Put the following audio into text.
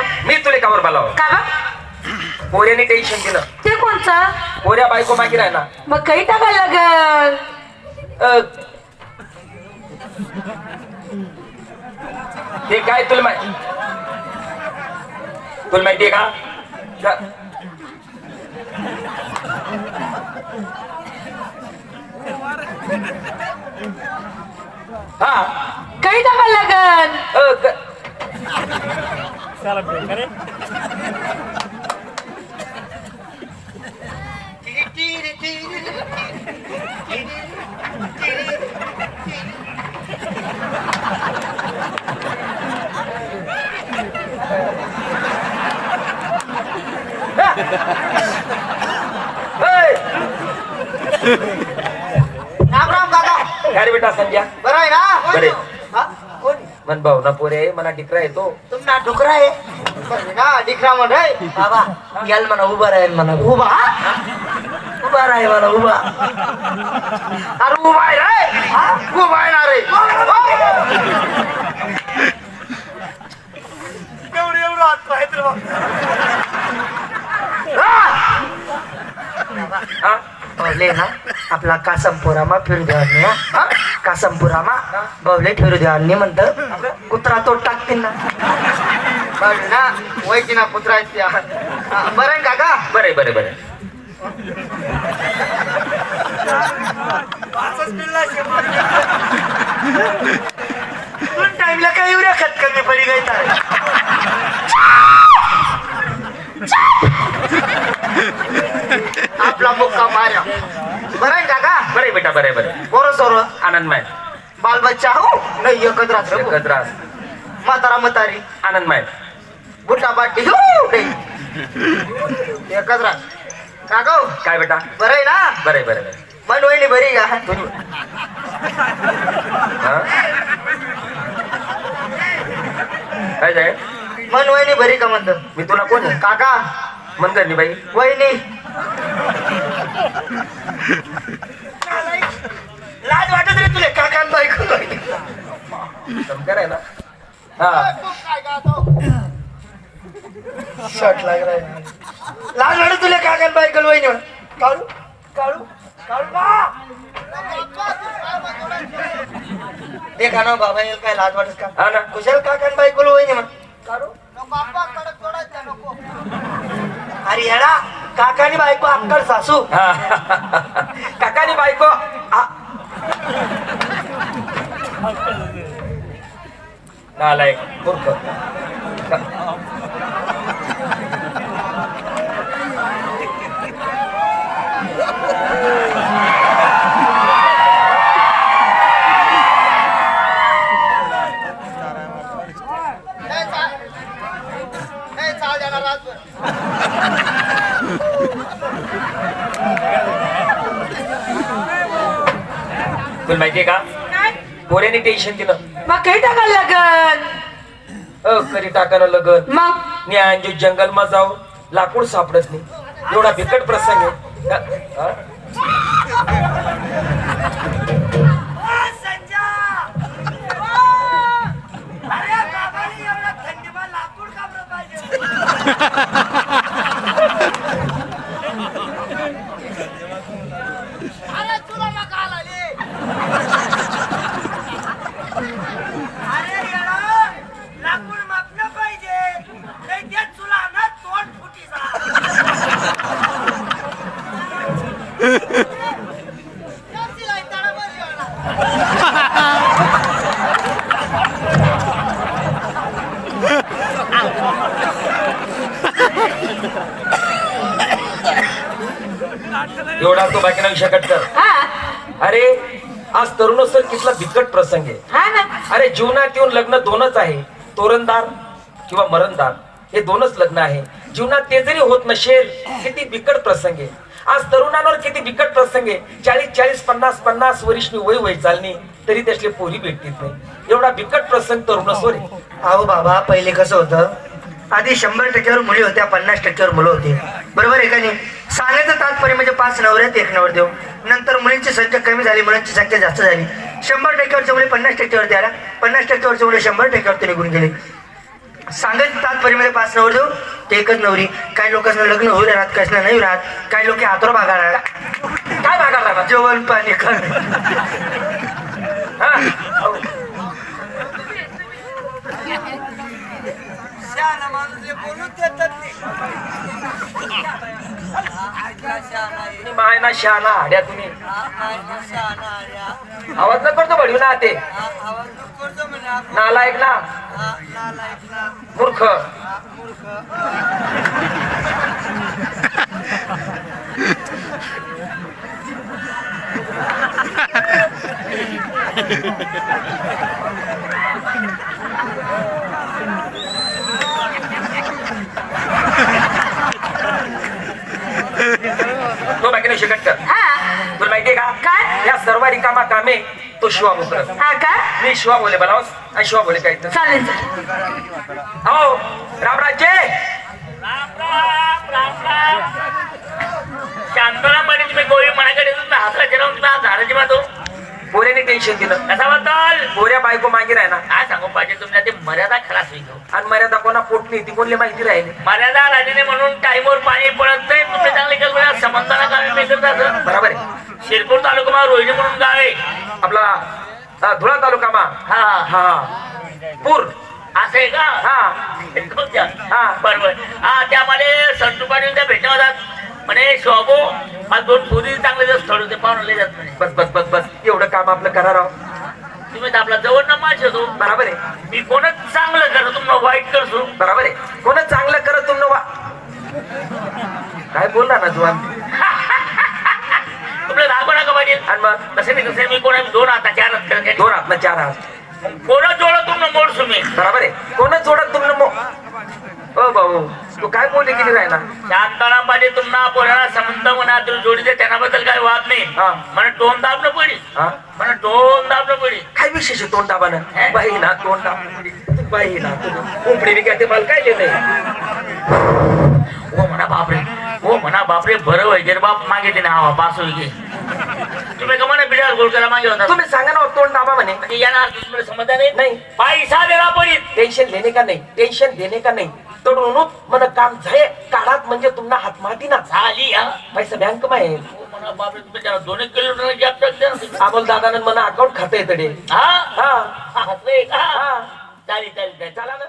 ना मी तुले कावर बोलावं. का बा? पोऱ्याने टेन्शन दिलं ते कोणचं? पोऱ्या बायको मागे राह ना मग काही टाकायला लागल. अ, ते काय तुला माहिती? तुला माहितीये का? का- हा. काही टाकायला लागल. अ, क- ऐ, राम राम काका काय रे बेटा संजय बरं आहे ना? बरे हा? कोण मन भाऊ ना पोरे मना टिकरा येतो. तुम्हाला डुकरा आहे. ना डिकरा म्हण रे बाबा याल म्हणा उभा राहील म्हणा उभा? उभा राहील म्हणा उभा. अरे उभा आहे रे. हा? उभा आहे ना रे. एवढं एवढं हात पाहिजे रे बाबा. हा? बवले ना आपला कासमपुरामा फिरू हा? कासमपुरामा बवले फिरू द्यावानी म्हणतं कुत्रा तो टाकतील ना आहे ना वैकी ना पुत्रा आहेत त्या बरं आहे काका? बरे बरे बरे दोन टाइमला काय एवढ्या खत कमी पडी गई तर आपला मुक्का मार्या. बरं आहे काका? बरे बेटा बरे बरे पोरं सोर? आनंदमय बाल बच्चा हो? नाही एकच रात्र एकत्र म्हातारा म्हातारी. आनंदमय बुट्टा बाटी हो नाही. एकच रात काका हो, काय बेटा? बरं आहे ना? बरे बरे बरे मन वहिनी बरी का? हा? काय जाय मन वहिनी बरी का म्हणतो? मी तुला कोण आहे? काका. मन करणी बाई. वहिनी लाज वाटत रे तुले काका आणि बायको समकार आहे ना? हा. शॉट लागलाय लाज वाटत तुले काका आणि बायको वहिनी. काळू काळू काळू बा देखा ना बाबा याला काय लाज वाटत का? हा ना. कुशल काका आणि बायको वहिनी म्हण काळू अरे येडा काका आणि बायको अक्कड सासू. काकानी बायको आ. नालायक मूर्ख तुला माहितीये का पोऱ्याने टेन्शन दिलं. मग काही टाकायला लागल अ करी टाकानं लगन? मग? मी अंजू जंगल मा जाऊ लाकूड सापडत नाही. एवढा बिकट प्रसंग आहे. हा? एवढा तो बाकी नाही शकत कर. हा. अरे आज तरुणोत्सव कितला बिकट प्रसंग आहे. हा ना. अरे जीवनात येऊन लग्न दोनच आहे. तोरणदार किंवा मरणदार हे दोनच लग्न आहे. जीवनात ते जरी होत नसेल किती बिकट प्रसंग आहे. आज तरुणांवर किती बिकट प्रसंग आहे. चाळीस चाळीस पन्नास पन्नास वर्ष वय वय चालणी तरी त्यातले पोरी भेटतील नाही. एवढा बिकट प्रसंग तरुणासवर आहे. अहो बाबा पहिले कसं होतं? आधी शंभर टक्क्यावर मुली होत्या पन्नास टक्क्यावर मुलं होती. बरोबर आहे का नाही? सांगायचं तात्पर्य म्हणजे पाच नवऱ्यात एक नवर देऊ नंतर मुलींची संख्या कमी झाली मुलांची संख्या जास्त झाली. शंभर टक्क्यावरच्या मुली पन्नास टक्क्यावरती आल्या. पन्नास टक्क्यावरच्या मुली शंभर टक्क्यावरती निघून गेले. सांगायचं तात्पर्यमध्ये पाच नवर देऊ ते एकच नवरी. काही लोकांना लग्न होऊ राहत कसं नाही राहत. काही लोक हातोर भागा राहत काय भागायला लागला? जेवण पाणी खाणं. हा? तुम्ही. माय ना शहाणा हाड्या तुम्ही आवाज न करतो बढी ना ते नालायक ना मूर्ख. बाकी नाही शकत कर हा. तुला माहितीये का? काय? या सर्व रिकामा कामे तो शिवा हा का? मी शिवा बोले बनावस आणि शिवा बोले काय तर चालेल चालेल. हो रामराजे टेन्शन दिलं कसा बद्दल पोऱ्या बायको मागे ना काय सांगू पाहिजे तुम्हाला ते मर्यादा खलास होईल आणि मर्यादा कोणा पोट नाही ती कोणली माहिती राहिली? मर्यादा राहिली म्हणून टाईमवर पाणी पडत नाही तुम्ही चांगली कल्पना समजताना जातं बरोबर आहे. शिरपूर तालुका रोहिणी म्हणून गाव आहे. आपला धुळा तालुका मा. हा. हा. पूर. असं आहे का? हा. हा. बरोबर. हा. त्यामध्ये संतू पाटील त्या भेटण्या होतात म्हणे शोभो हा दोन पुरी चांगले जर स्थळ होते पाहुणे जात म्हणे बस बस बस बस. एवढं काम आपलं करा राव. तुम्ही तर आपला जवळ न माझ होतो बरोबर आहे. मी कोणच चांगलं करतो तुम्हाला वाईट करतो. बरोबर आहे. कोण चांगलं करत तुम वा काय बोलला ना तू आणि तुम्हाला रागव नका पाहिजे मग? तसे नाही कसं मी कोणा दोन हाता चार हात करत दोन हात ना चार हात. कोणा जोडत तुम्हाला मोड तुम्ही बरोबर आहे. कोण जोडत तुमनं मो ओ भाऊ तू काय बोलले गेली राही ना शांताराम पाटील तुम्हाला पोराला संबंध म्हणा तुम्ही जोडीचे त्याच्याबद्दल काही वाद नाही. हा. मला टोन दाबलं पडी. हा. मला टोन दाबलं पडी. काय विशेष आहे तोंड दाबानं? बाई ना तोंड दाब. बाई ना उमडी बी काय ते मला काय लिहिलंय हो म्हणा बापरे. हो म्हणा बापरे बरं वगैरे बाप मागे ते ना पास होईल की. तुम्ही का म्हणा बिडार गोल करा मागे होता? तुम्ही सांगा ना तोंड दाबा म्हणे. म्हणजे येणार तुम्हाला समजता नाही? नाही. पैसा देला पडीत. टेन्शन लेने का नाही? टेन्शन देने का नाही? तडून मन काम झाले काढात म्हणजे तुम्हाला हात माती ना झाली हा. पैसा बँक मा आहे. हो म्हणा बापरे तुम्ही त्याला दोन एक किलोमीटर गॅप अमोल दादानं मला अकाउंट खातं येतं डे हा? हा. हा. हा चालेल चालेल. चला ना.